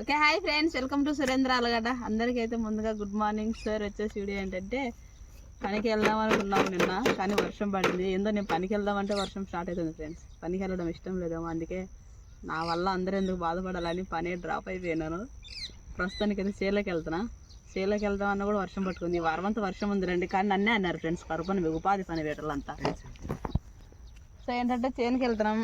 Okay hi friends. Welcome to Surendra Alagada అందరికీ అయితే ముందుగా గుడ్ మార్నింగ్ సార్ వచ్చేసి వీడియో ఏంటంటే పనికి వెళ్దాం అనుకున్నాం నిన్న కానీ వర్షం పడింది. ఏందో నేను పనికి వెళ్దామంటే వర్షం స్టార్ట్ అవుతుంది ఫ్రెండ్స్. పనికి వెళ్ళడం ఇష్టం లేదేమో అందుకే నా వల్ల అందరూ ఎందుకు బాధపడాలని పని డ్రాప్ అయిపోయినాను. ప్రస్తుతానికి అయితే చేలోకి వెళ్తున్నా. చేలోకి వెళ్దాం అన్న కూడా వర్షం పట్టుకుంది. ఈ వర్షం ఉంది రండి. కానీ నన్నే అన్నారు ఫ్రెండ్స్ కరుపని మీకు ఉపాధి పని వేటలంతా సో ఏంటంటే చేనుకి వెళ్తున్నాం.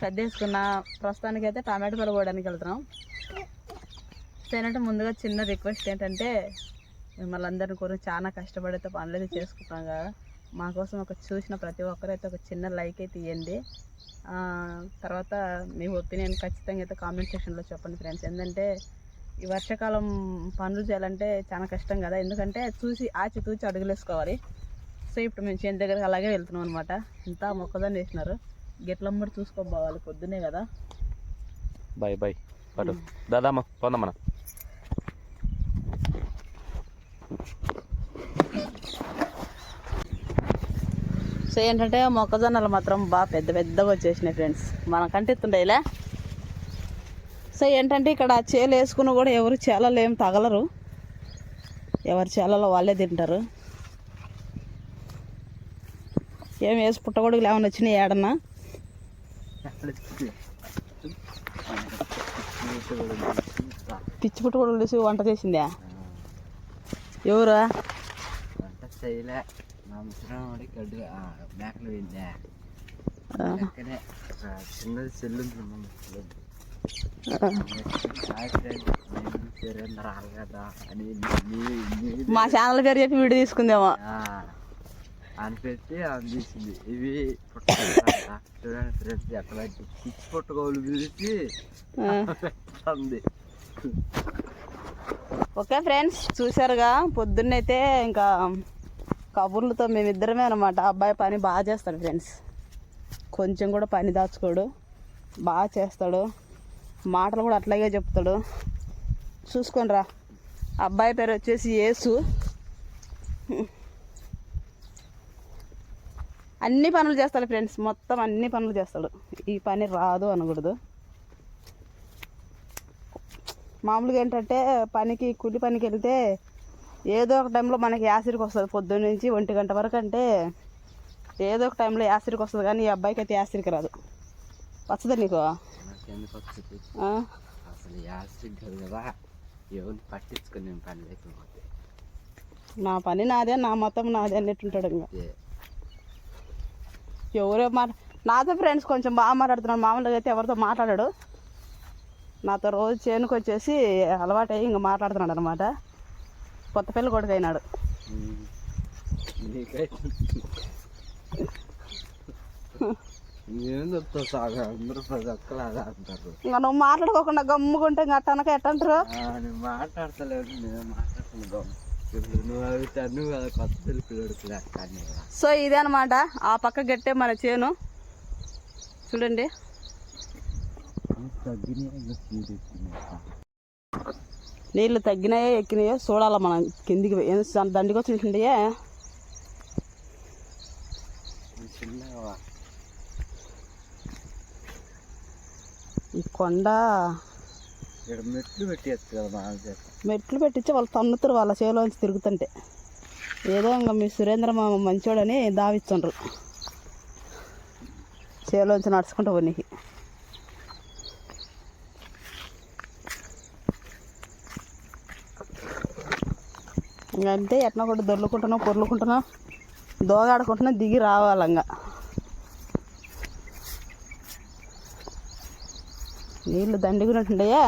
సర్దేసుకున్న. ప్రస్తుతానికి అయితే టమాటో పళ్ళు పోవడానికి వెళ్తున్నాం. ఏంటంటే ముందుగా చిన్న రిక్వెస్ట్ ఏంటంటే మిమ్మల్ని అందరి కొరకు చాలా కష్టపడితే పనులు అయితే చేసుకుంటాం కదా. మా కోసం ఒక చూసిన ప్రతి ఒక్కరైతే ఒక చిన్న లైక్ అయితే ఇవ్వండి తర్వాత మీ ఒపీనియన్ ఖచ్చితంగా అయితే కామెంట్ సెక్షన్లో చెప్పండి ఫ్రెండ్స్ ఎందుకంటే ఈ వర్షాకాలం పనులు చేయాలంటే చాలా కష్టం కదా. ఎందుకంటే చూసి ఆచి తూచి అడుగులేసుకోవాలి. సో ఇప్పుడు మేము చేను దగ్గరికి అలాగే వెళ్తున్నాం అనమాట ఇంత మొక్కదాన్ని వేసినారు. గిట్లమ్మడి చూసుకోబోవాలి పొద్దునే కదా. బాయ్ బాయ్ పటు దాదామా? పోదాం మనం సో ఏంటంటే మొక్కజొన్నలు మాత్రం బాగా పెద్ద పెద్దగా వచ్చేసినాయి ఫ్రెండ్స్. మనం ఎత్తుండేలా. సో ఏంటంటే ఇక్కడ చేలు వేసుకుని కూడా ఎవరు చేలలో ఏం తగలరు. ఎవరి చేలలో వాళ్ళే తింటారు. ఏం వేసి పుట్టగొడుగులు ఏమైనా వచ్చినాయి ఏడన్నా? పిచ్చి పుట్టగొడుగులు తీసి వంట చేసిందా? ఎవరా? వంట చేయలే నా ముసరం వాడి గడ్డు మేకలు వెళ్ళా అక్కడే చిన్నది చెల్లు ఉంది మా ముసలి మీ- మీ- మా ఛానల్ పేరు చెప్పి వీడియో తీసుకుందేమో. అని పెట్టి తీసింది. ఇవి చూడండి ఫ్రెండ్స్ పిచ్చి పుట్టుకోలు పిలిచి. ఉంది ఓకే ఫ్రెండ్స్ చూశారుగా. పొద్దున్నైతే ఇంకా కబుర్లతో మేమిద్దరమే అనమాట అబ్బాయి పని బాగా చేస్తాడు ఫ్రెండ్స్. కొంచెం కూడా పని దాచుకోడు. బాగా చేస్తాడు. మాటలు కూడా అట్లాగే చెప్తాడు. చూసుకొని రా. అబ్బాయి పేరు వచ్చేసి యేసు. అన్ని పనులు చేస్తాడు ఫ్రెండ్స్. మొత్తం అన్ని పనులు చేస్తాడు. ఈ పని రాదు అనకూడదు. మామూలుగా ఏంటంటే పనికి కూలి పనికి వెళ్తే ఏదో ఒక టైంలో మనకి యాసిరికి వస్తుంది పొద్దున్న నుంచి ఒంటి గంట వరకు అంటే ఏదో ఒక టైంలో యాసిరికి వస్తుంది కానీ ఈ అబ్బాయికి అయితే యాసిరికి రాదు. వస్తుందా నీకు? నా పని నాదే నా మొత్తం నాదే అన్నట్టుంటాడు ఇంకా. ఎవరో మాట నాతో ఫ్రెండ్స్ కొంచెం బాగా మాట్లాడుతున్నాడు. మామూలుగా అయితే ఎవరితో మాట్లాడాడు. నాతో రోజు చేనుకు వచ్చేసి అలవాటయ్యి ఇంకా మాట్లాడుతున్నాడు అనమాట కొత్త పిల్ల కొడుకు అయినాడు అంటారు. ఇంకా నువ్వు మాట్లాడుకోకుండా గమ్ముకుంటే ఇంకా అట్టనక ఎట్టంటారు మాట్లాడతలేదు కానీ సో ఇదే అనమాట ఆ పక్క గట్టే మన చేను. చూడండి. నీళ్ళు తగ్గినాయో ఎక్కినాయో చూడాలి మనం కిందికి చూసిండే చిన్నగా ఈ కొండ మెట్లు మెట్లు పెట్టించి వాళ్ళు తన్నుతారు వాళ్ళ చేలోంచి తిరుగుతుంటే. ఏదో ఇంకా మీ సురేంద్ర మామ మంచోడని దావిస్తుండ్రు. చేలోంచి నడుచుకుంటూ పోనీకి ఇంకంటే ఎట్లా కూడా దొర్లుకుంటున్నావు పొర్లుకుంటున్నావు? దోగాడుకుంటున్నా దిగి రావాలంగా. నీళ్ళు దండిగున్నట్టుండయా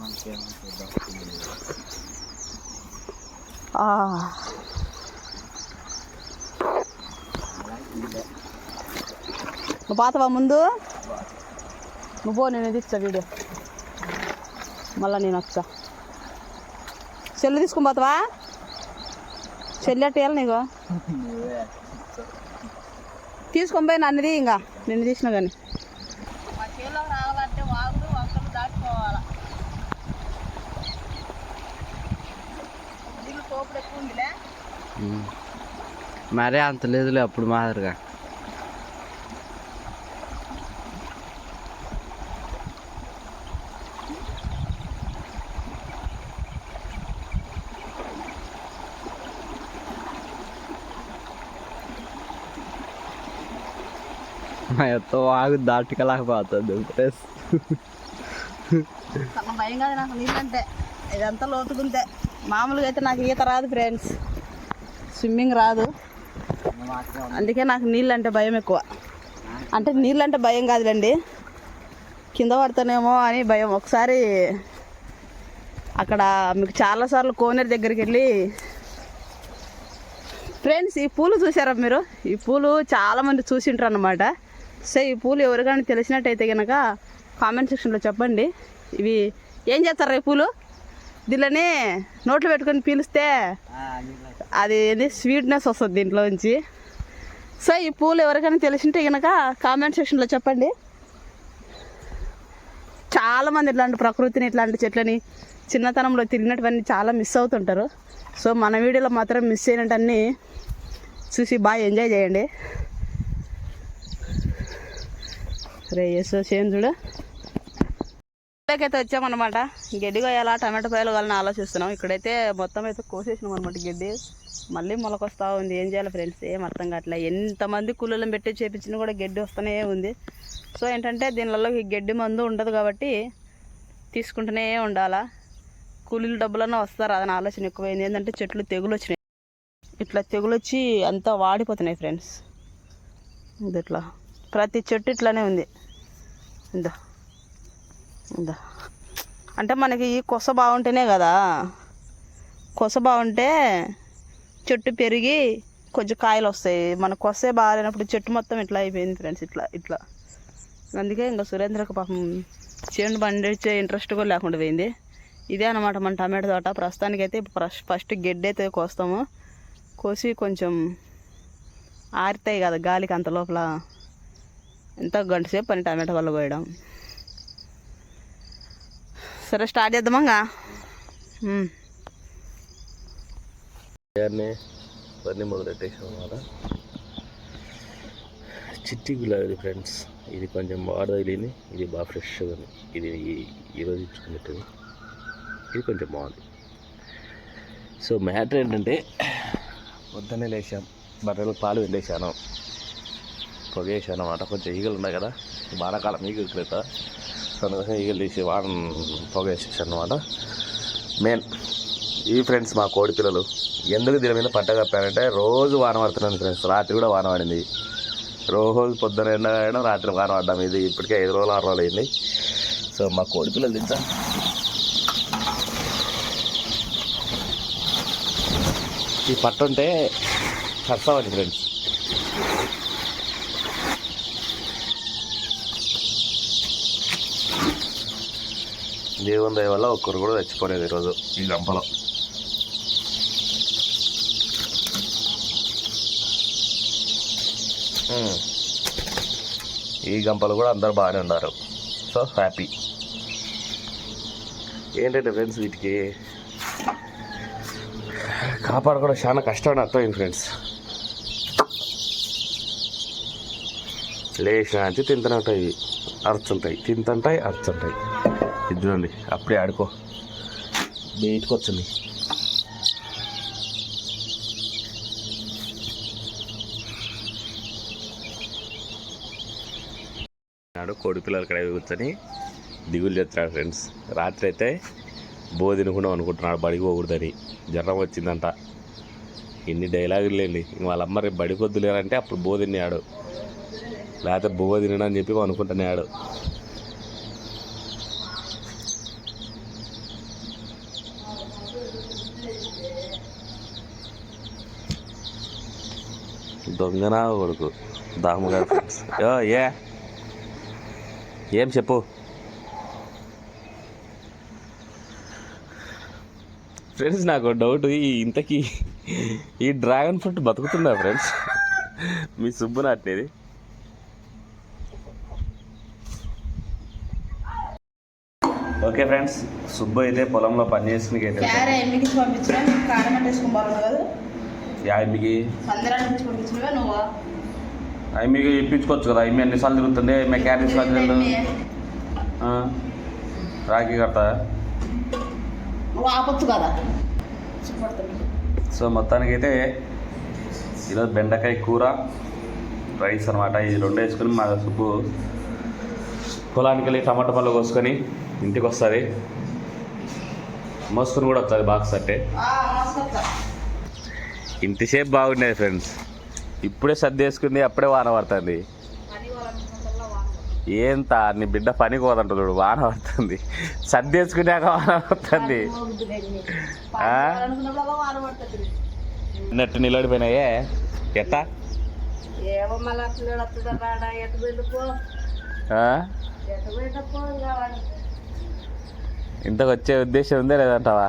మనకేమంటుంది నువ్వు పాతవా ముందు? నువ్వు నేను ఇది వీడియో. మళ్ళా నేను వచ్చా చెల్లు తీసుకుని పోతావా? చెల్లి అట్టేయాలి నీకు. తీసుకొని పోయి నన్నుది ఇంకా. నిన్ను తీసిన కానీ. మరే అంత లేదులే అప్పుడు మాదిరిగా. మా యొక్క వాగు దాటుకలేకపోతుంది ప్లస్ భయం కాదు నాకు నీళ్ళంటే. ఇదంతా లోతుకుంటే. మామూలుగా అయితే నాకు ఈత రాదు ఫ్రెండ్స్ స్విమ్మింగ్ రాదు. అందుకే నాకు నీళ్ళంటే భయం ఎక్కువ. అంటే నీళ్ళంటే భయం కాదులేండి. కింద పడతానేమో అని భయం. ఒకసారి అక్కడ మీకు చాలాసార్లు కోనేరు దగ్గరికి వెళ్ళి ఫ్రెండ్స్ ఈ పూలు చూసారా మీరు? ఈ పూలు చాలామంది చూసింటారు అనమాట సో ఈ పూలు ఎవరికైనా తెలిసినట్టయితే కనుక కామెంట్ సెక్షన్లో చెప్పండి. ఇవి ఏం చేస్తారు ఈ పూలు? దీనిలోనే నోట్లో పెట్టుకొని పీలిస్తే అది ఏంది? స్వీట్నెస్ వస్తుంది దీంట్లోంచి సో ఈ పూలు ఎవరికైనా తెలిసింటే కనుక కామెంట్ సెక్షన్లో చెప్పండి. చాలామంది ఇట్లాంటి ప్రకృతిని ఇట్లాంటి చెట్లని చిన్నతనంలో తిరిగినటువన్నీ చాలా మిస్ అవుతుంటారు. సో మన వీడియోలో మాత్రం మిస్ అయినట్టన్నీ చూసి బాగా ఎంజాయ్ చేయండి. రే ఎస్ఓ చేయం చూడు అయితే వచ్చామన్నమాట. గడ్డి కొయ్యాలా టమాటో కాయలు వాళ్ళని ఆలోచిస్తున్నాం. ఇక్కడైతే మొత్తం అయితే కోసేసినాం అనమాట గడ్డి. మళ్ళీ మొలకొస్తా ఉంది. ఏం చేయాలి ఫ్రెండ్స్? ఏం అర్థం కావట్లే. ఎంతమంది కూలీలను పెట్టి చేపించినా కూడా గడ్డి వస్తూనే ఉంది. సో ఏంటంటే దీనిలో ఈ గడ్డి మందు ఉండదు కాబట్టి తీసుకుంటూనే ఉండాలా. కూలీల డబ్బులన్నా వస్తారు అదని ఆలోచన ఎక్కువైంది. ఏంటంటే చెట్లు తెగులు వచ్చినాయి ఇట్లా తెగులు వచ్చి అంతా వాడిపోతున్నాయి ఫ్రెండ్స్. ఇది ఇట్లా ప్రతి చెట్టు ఇట్లానే ఉంది. ఇందా. ఇందా. అంటే మనకి ఈ కొస బాగుంటేనే కదా. కొస బాగుంటే చెట్టు పెరిగి కొంచెం కాయలు వస్తాయి. మన కొసే బాగాలేనప్పుడు చెట్టు మొత్తం ఇట్లా అయిపోయింది ఫ్రెండ్స్ ఇట్లా ఇట్లా. అందుకే ఇంకా సురేంద్రకు పాపం చేను పండించే ఇంట్రెస్ట్ కూడా లేకుండా పోయింది. ఇదే అనమాట మన టమాటో తోట. ప్రస్తుతానికైతే ఫస్ట్ ఫస్ట్ గెడ్డ అయితే కోస్తాము. కోసి కొంచెం ఆరితాయి కదా గాలికి అంత లోపల. ఎంత గంట సేపు పని టమాటా వల్ల పోయడం సరే స్టార్ట్ చేద్దామంగా పని మొదలెట్టేసాం కదా చిట్టి గులాబీ ఫ్రెండ్స్ ఇది కొంచెం బాగా తగిలింది ఇది బాగా ఫ్రెష్గా ఉంది. ఇది ఈ- ఈరోజు ఇచ్చుకున్నట్టు ఇది కొంచెం బాగుంది. సో మ్యాటర్ ఏంటంటే పొద్దున్నే లేచాం బర్రెలకు పాలు వెళ్ళేసాను పొగేసాను అనమాట కొంచెం ఈగలు ఉన్నాయి కదా. వానాకాలం ఈగలు క్రిత. సో అందుకోసం ఈగలు తీసి వాన పొగేసేసాను అనమాట మెయిన్ ఈ ఫ్రెండ్స్ మా కోడి పిల్లలు ఎందుకు దీని మీద పట్ట కప్పారంటే రోజు వాన పడుతున్నాను ఫ్రెండ్స్. రాత్రి కూడా వాన పడింది. రోజు పొద్దున ఎండ అయినా రాత్రి వాన పడ్డాం. ఇది ఇప్పటికే ఐదు రోజులు ఆరు రోజులు అయింది. సో మా కోడి పిల్లలు తింటా. ఈ పట్టు ఉంటే కష్టమని ఫ్రెండ్స్. దేవుని దయ వల్ల ఒక్కరు కూడా చచ్చిపోలేదు ఈరోజు. ఈ గంపలో. ఈ గంపలు కూడా అందరు బాగానే ఉన్నారు. So happy. ఏంటంటే ఫ్రెండ్స్ వీటికి? కాపాడుకోవడం చాలా కష్టం అర్థమైంది ఫ్రెండ్స్. లేచిన నుంచి తింటూనే ఉంటాయి అరుచుంటాయి. తింటుంటాయి అరుచుంటాయి. ఇది చూడండి అప్పుడే ఆడుకో. బయటకు వచ్చింది నాడు కోడి పిల్లలు ఇక్కడ కూర్చొని దిగులు చెప్తున్నాడు ఫ్రెండ్స్ రాత్రి అయితే బో తినకుండా అనుకుంటున్నాడు బడికి పోకూడదని. జ్వరం వచ్చిందంట. ఇన్ని డైలాగులు లేండి వాళ్ళ అమ్మ రేపు బడికి వద్దులేరంటే అప్పుడు బో తిన్నాడు లేకపోతే బో తినడం అని చెప్పి అనుకుంటున్నాడు. దొంగనా కొడుకు? దామగారు ఫ్రెండ్స్ యో ఏ? ఏం చెప్పు? ఫ్రెండ్స్ నాకు డౌట్ ఈ ఇంతకీ ఈ డ్రాగన్ ఫ్రూట్ బతుకుతుందా ఫ్రెండ్స్ మీ సుబ్బు నాటినది. ఓకే ఫ్రెండ్స్ సుబ్బు అయితే పొలంలో పని చేసుకుని క్యారె ఎమ్మికి పంపించిన కారం వేసుకుని బాగుంది కదా యామికి సందరాన్ని నుంచి పంపించినవే నువ్వు? మీకు ఇప్పించుకోవచ్చు కదా. ఇమ్మి ఎన్నిసార్లు తిరుగుతుంది? మెకానిక్స్ రాఖీ కడతా? నువ్వు ఆపొచ్చు కదా. సో మొత్తానికైతే ఈరోజు బెండకాయ కూర రైస్ అనమాట ఇది రెండు వేసుకొని మా సుబ్బు పొలానికి వెళ్ళి టమాటా పళ్ళు కోసుకొని ఇంటికి వస్తుంది. మోసుకొని కూడా వస్తుంది బాక్స్ అంటే ఇంతసేపు బాగుండేది ఫ్రెండ్స్. ఇప్పుడే సర్ది వేసుకుంది అప్పుడే వాన పడుతుంది. ఏంత నీ బిడ్డ పని కోదంట చూడు వాన పడుతుంది. సర్ది వేసుకున్నాక వాన పడుతుంది? నెట్టు నిలబడిపోయినాయే. ఎట్టా? వాడు. ఇంతకు వచ్చే ఉద్దేశం ఉందే లేదంటావా?